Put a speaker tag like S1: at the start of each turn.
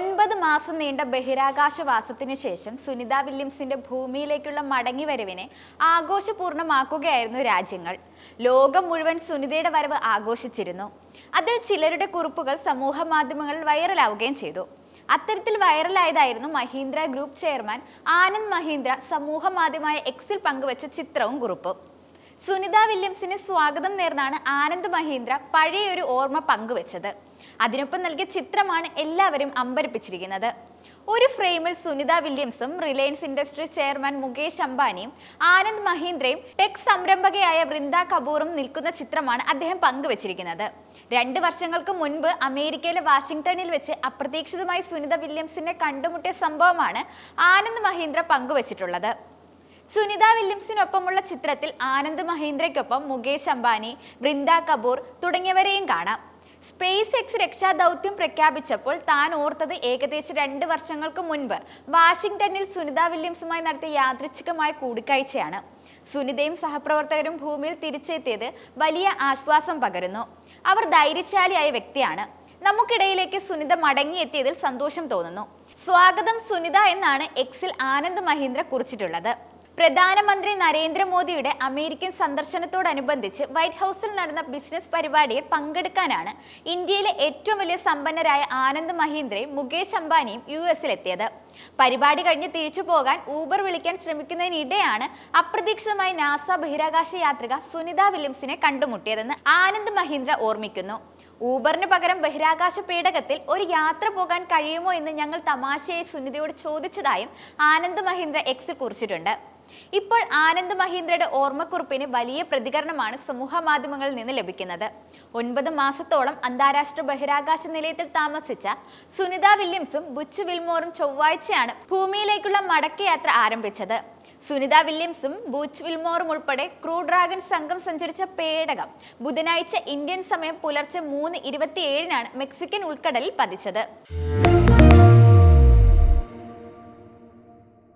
S1: ഒൻപത് മാസം നീണ്ട ബഹിരാകാശവാസത്തിന് ശേഷം സുനിത വില്യംസിന്റെ ഭൂമിയിലേക്കുള്ള മടങ്ങിവരവിനെ ആഘോഷപൂർണമാക്കുകയായിരുന്നു രാജ്യങ്ങൾ. ലോകം മുഴുവൻ സുനിതയുടെ വരവ് ആഘോഷിച്ചിരുന്നു. അതിൽ ചിലരുടെ കുറിപ്പുകൾ സമൂഹ മാധ്യമങ്ങളിൽ വൈറലാവുകയും ചെയ്തു. അത്തരത്തിൽ വൈറലായതായിരുന്നു മഹീന്ദ്ര ഗ്രൂപ്പ് ചെയർമാൻ ആനന്ദ് മഹീന്ദ്ര സമൂഹ മാധ്യമമായ എക്സിൽ പങ്കുവച്ച ചിത്രവും കുറിപ്പും. സുനിത വില്യംസിന് സ്വാഗതം നേർന്നാണ് ആനന്ദ് മഹീന്ദ്ര പഴയൊരു ഓർമ്മ പങ്കുവച്ചത്. അതിനൊപ്പം നൽകിയ ചിത്രമാണ് എല്ലാവരും അമ്പരപ്പിച്ചിരിക്കുന്നത്. ഒരു ഫ്രെയിമിൽ സുനിത വില്യംസും റിലയൻസ് ഇൻഡസ്ട്രീസ് ചെയർമാൻ മുകേഷ് അംബാനിയും ആനന്ദ് മഹീന്ദ്രയും ടെക് സംരംഭകയായ വൃന്ദ കപൂറും നിൽക്കുന്ന ചിത്രമാണ് അദ്ദേഹം പങ്കുവച്ചിരിക്കുന്നത്. രണ്ട് വർഷങ്ങൾക്ക് മുൻപ് അമേരിക്കയിലെ വാഷിംഗ്ടണിൽ വെച്ച് അപ്രതീക്ഷിതമായി സുനിത വില്യംസിനെ കണ്ടുമുട്ടിയ സംഭവമാണ് ആനന്ദ് മഹീന്ദ്ര പങ്കുവച്ചിട്ടുള്ളത്. സുനിത വില്യംസിനൊപ്പമുള്ള ചിത്രത്തിൽ ആനന്ദ് മഹീന്ദ്രയ്ക്കൊപ്പം മുകേഷ് അംബാനി വൃന്ദ കപൂർ തുടങ്ങിയവരെയും കാണാം. സ്പേസ് എക്സ് രക്ഷാദൗത്യം പ്രഖ്യാപിച്ചപ്പോൾ താൻ ഓർത്തത് ഏകദേശം രണ്ട് വർഷങ്ങൾക്ക് മുൻപ് വാഷിംഗ്ടണിൽ സുനിത വില്യംസുമായി നടത്തിയ യാദൃച്ഛികമായ കൂടിക്കാഴ്ചയാണ്. സുനിതയും സഹപ്രവർത്തകരും ഭൂമിയിൽ തിരിച്ചെത്തിയത് വലിയ ആശ്വാസം പകരുന്നു. അവർ ധൈര്യശാലിയായ വ്യക്തിയാണ്. നമുക്കിടയിലേക്ക് സുനിത മടങ്ങിയെത്തിയതിൽ സന്തോഷം തോന്നുന്നു. സ്വാഗതം സുനിത എന്നാണ് എക്സിൽ ആനന്ദ് മഹീന്ദ്ര കുറിച്ചിട്ടുള്ളത്. പ്രധാനമന്ത്രി നരേന്ദ്രമോദിയുടെ അമേരിക്കൻ സന്ദർശനത്തോടനുബന്ധിച്ച് വൈറ്റ് ഹൗസിൽ നടന്ന ബിസിനസ് പരിപാടിയിൽ പങ്കെടുക്കാനാണ് ഇന്ത്യയിലെ ഏറ്റവും വലിയ സമ്പന്നരായ ആനന്ദ് മഹീന്ദ്രയും മുകേഷ് അംബാനിയും യു എസിലെത്തിയത് പരിപാടി കഴിഞ്ഞ് തിരിച്ചു പോകാൻ ഊബർ വിളിക്കാൻ ശ്രമിക്കുന്നതിനിടെയാണ് അപ്രതീക്ഷിതമായി നാസ ബഹിരാകാശ യാത്രിക സുനിത വില്യംസിനെ കണ്ടുമുട്ടിയതെന്ന് ആനന്ദ് മഹീന്ദ്ര ഓർമ്മിക്കുന്നു. ഊബറിന് പകരം ബഹിരാകാശ പേടകത്തിൽ ഒരു യാത്ര പോകാൻ കഴിയുമോ എന്ന് ഞങ്ങൾ തമാശയായി സുനിതയോട് ചോദിച്ചതായും ആനന്ദ് മഹീന്ദ്ര എക്സിൽ കുറിച്ചിട്ടുണ്ട്. ഇപ്പോൾ ആനന്ദ് മഹീന്ദ്രയുടെ ഓർമ്മക്കുറിപ്പിന് വലിയ പ്രതികരണമാണ് സമൂഹ മാധ്യമങ്ങളിൽ നിന്ന് ലഭിക്കുന്നത്. ഒൻപത് മാസത്തോളം അന്താരാഷ്ട്ര ബഹിരാകാശ നിലയത്തിൽ താമസിച്ച സുനിത വില്യംസും ബുച്ച് വിൽമോറും ചൊവ്വാഴ്ചയാണ് ഭൂമിയിലേക്കുള്ള മടക്കയാത്ര ആരംഭിച്ചത്. സുനിത വില്യംസും ബൂച്ച് വിൽമോറും ഉൾപ്പെടെ ക്രൂ ഡ്രാഗൺ സംഘം സഞ്ചരിച്ച പേടകം ബുധനാഴ്ച ഇന്ത്യൻ സമയം പുലർച്ചെ മൂന്ന് ഇരുപത്തിയേഴിനാണ് മെക്സിക്കൻ ഉൾക്കടലിൽ പതിച്ചത്.